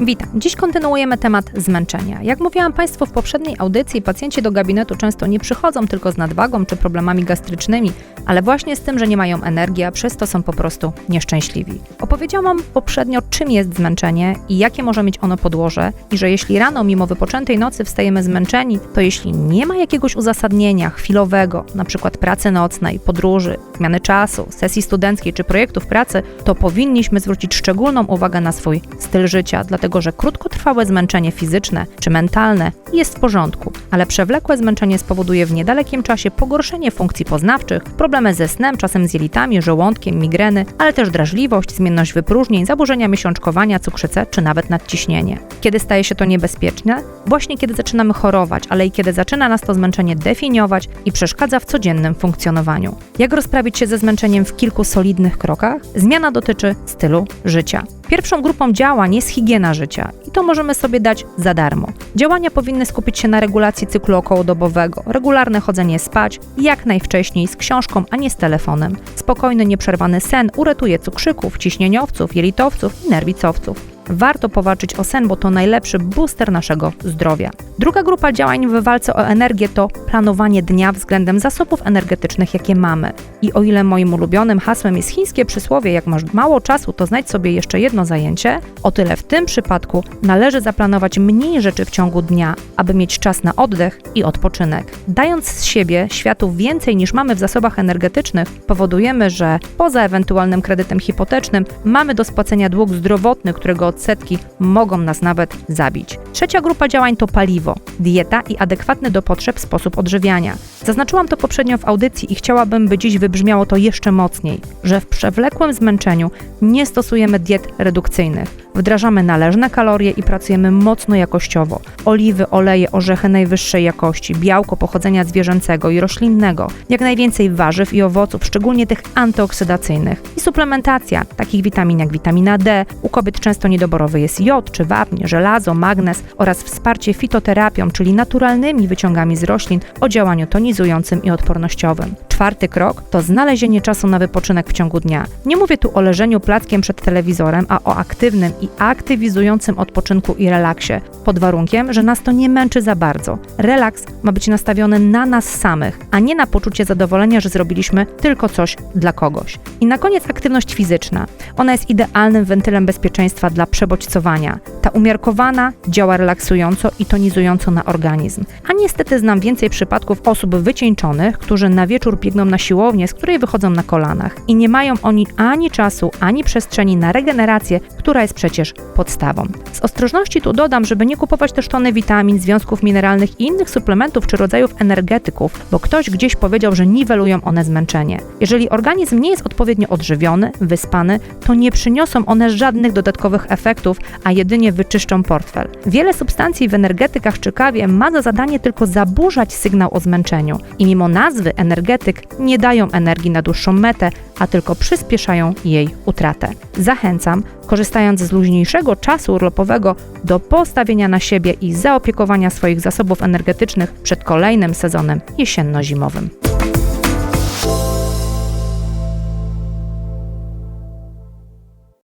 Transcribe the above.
Witam. Dziś kontynuujemy temat zmęczenia. Jak mówiłam Państwu w poprzedniej audycji, pacjenci do gabinetu często nie przychodzą tylko z nadwagą czy problemami gastrycznymi, ale właśnie z tym, że nie mają energii, a przez to są po prostu nieszczęśliwi. Opowiedziałam poprzednio, czym jest zmęczenie i jakie może mieć ono podłoże, i że jeśli rano, mimo wypoczętej nocy, wstajemy zmęczeni, to jeśli nie ma jakiegoś uzasadnienia chwilowego, przykład pracy nocnej, podróży, zmiany czasu, sesji studenckiej czy projektów pracy, to powinniśmy zwrócić szczególną uwagę na swój styl życia, dlatego że krótkotrwałe zmęczenie fizyczne czy mentalne jest w porządku, ale przewlekłe zmęczenie spowoduje w niedalekim czasie pogorszenie funkcji poznawczych, problemy ze snem, czasem z jelitami, żołądkiem, migreny, ale też drażliwość, zmienność wypróżnień, zaburzenia miesiączkowania, cukrzycę czy nawet nadciśnienie. Kiedy staje się to niebezpieczne? Właśnie kiedy zaczynamy chorować, ale i kiedy zaczyna nas to zmęczenie definiować i przeszkadza w codziennym funkcjonowaniu. Jak rozprawić się ze zmęczeniem w kilku solidnych krokach? Zmiana dotyczy stylu życia. Pierwszą grupą działań jest higiena życia i to możemy sobie dać za darmo. Działania powinny skupić się na regulacji cyklu okołodobowego, regularne chodzenie spać, jak najwcześniej z książką, a nie z telefonem. Spokojny, nieprzerwany sen uratuje cukrzyków, ciśnieniowców, jelitowców i nerwicowców. Warto powalczyć o sen, bo to najlepszy booster naszego zdrowia. Druga grupa działań w walce o energię to planowanie dnia względem zasobów energetycznych, jakie mamy. I o ile moim ulubionym hasłem jest chińskie przysłowie, jak masz mało czasu, to znajdź sobie jeszcze jedno zajęcie, o tyle w tym przypadku należy zaplanować mniej rzeczy w ciągu dnia, aby mieć czas na oddech i odpoczynek. Dając z siebie światu więcej niż mamy w zasobach energetycznych, powodujemy, że poza ewentualnym kredytem hipotecznym mamy do spłacenia dług zdrowotny, którego odsetki mogą nas nawet zabić. Trzecia grupa działań to paliwo, dieta i adekwatny do potrzeb sposób odżywiania. Zaznaczyłam to poprzednio w audycji i chciałabym, by dziś wybrzmiało to jeszcze mocniej, że w przewlekłym zmęczeniu nie stosujemy diet redukcyjnych. Wdrażamy należne kalorie i pracujemy mocno jakościowo. Oliwy, oleje, orzechy najwyższej jakości, białko pochodzenia zwierzęcego i roślinnego, jak najwięcej warzyw i owoców, szczególnie tych antyoksydacyjnych. I suplementacja takich witamin jak witamina D, u kobiet często niedoborowy jest jod czy wapń, żelazo, magnez oraz wsparcie fitoterapią, czyli naturalnymi wyciągami z roślin o działaniu tonizującym i odpornościowym. Czwarty krok to znalezienie czasu na wypoczynek w ciągu dnia. Nie mówię tu o leżeniu plackiem przed telewizorem, a o aktywnym i aktywizującym odpoczynku i relaksie, pod warunkiem, że nas to nie męczy za bardzo. Relaks ma być nastawiony na nas samych, a nie na poczucie zadowolenia, że zrobiliśmy tylko coś dla kogoś. I na koniec aktywność fizyczna. Ona jest idealnym wentylem bezpieczeństwa dla przebodźcowania. Ta umiarkowana działa relaksująco i tonizująco na organizm. A niestety znam więcej przypadków osób wycieńczonych, którzy na wieczór biegną na siłownię, z której wychodzą na kolanach i nie mają oni ani czasu, ani przestrzeni na regenerację, która jest przecież podstawą. Z ostrożności tu dodam, żeby nie kupować też tony witamin, związków mineralnych i innych suplementów czy rodzajów energetyków, bo ktoś gdzieś powiedział, że niwelują one zmęczenie. Jeżeli organizm nie jest odpowiednio odżywiony, wyspany, to nie przyniosą one żadnych dodatkowych efektów, a jedynie wyczyszczą portfel. Wiele substancji w energetykach czy kawie ma za zadanie tylko zaburzać sygnał o zmęczeniu i mimo nazwy energetyk nie dają energii na dłuższą metę, a tylko przyspieszają jej utratę. Zachęcam, korzystając z luźniejszego czasu urlopowego, do postawienia na siebie i zaopiekowania swoich zasobów energetycznych przed kolejnym sezonem jesienno-zimowym.